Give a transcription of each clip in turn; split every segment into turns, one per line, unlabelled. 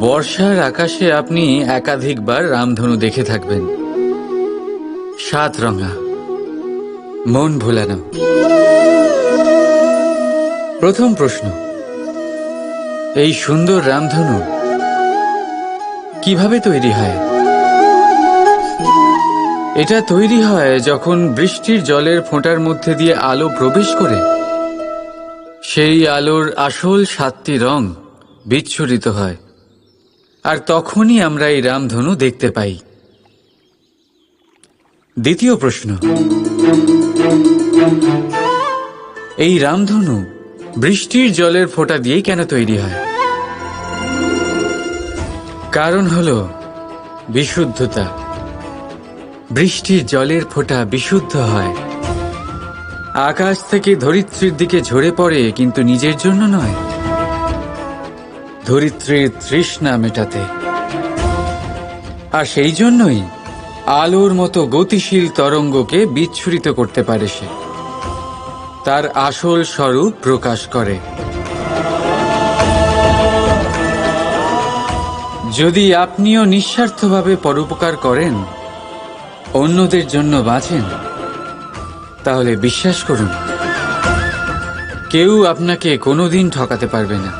বর্ষার আকাশে আপনি একাধিকবার রামধনু দেখে থাকবেন। সাত রঙা, মন ভোলানো। প্রথম প্রশ্ন, এই সুন্দর রামধনু কীভাবে তৈরি হয়? এটা তৈরি হয় যখন বৃষ্টির জলের ফোঁটার মধ্যে দিয়ে আলো প্রবেশ করে। সেই আলোর আসল সাতটি রং বিচ্ছুরিত হয়, আর তখনই আমরা এই রামধনু দেখতে পাই। দ্বিতীয় প্রশ্ন। এই রামধনু বৃষ্টির জলের ফোঁটা দিয়েই কেন তৈরি হয়? কারণ হল বিশুদ্ধতা। বৃষ্টির জলের ফোঁটা বিশুদ্ধ হয়। আকাশ থেকে ধরিত্রীর দিকে ঝরে পড়ে, কিন্তু নিজের জন্য নয়। ধরিত্রীর তৃষ্ণা মেটাতে। আর সেই জন্যই আলোর মতো গতিশীল তরঙ্গকে বিচ্ছুরিত করতে পারে সে। তার আসল স্বরূপ প্রকাশ করে। যদি আপনিও নিঃস্বার্থভাবে পরোপকার করেন, অন্যদের জন্য বাঁচেন। তাহলে বিশ্বাস করুন, কেউ আপনাকে কোনোদিন ঠকাতে পারবে না।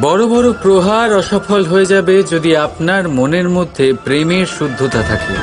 বড় বড় প্রহার অসফল হয়ে যাবে যদি আপনার মনের মধ্যে প্রেমের শুদ্ধতা থাকে।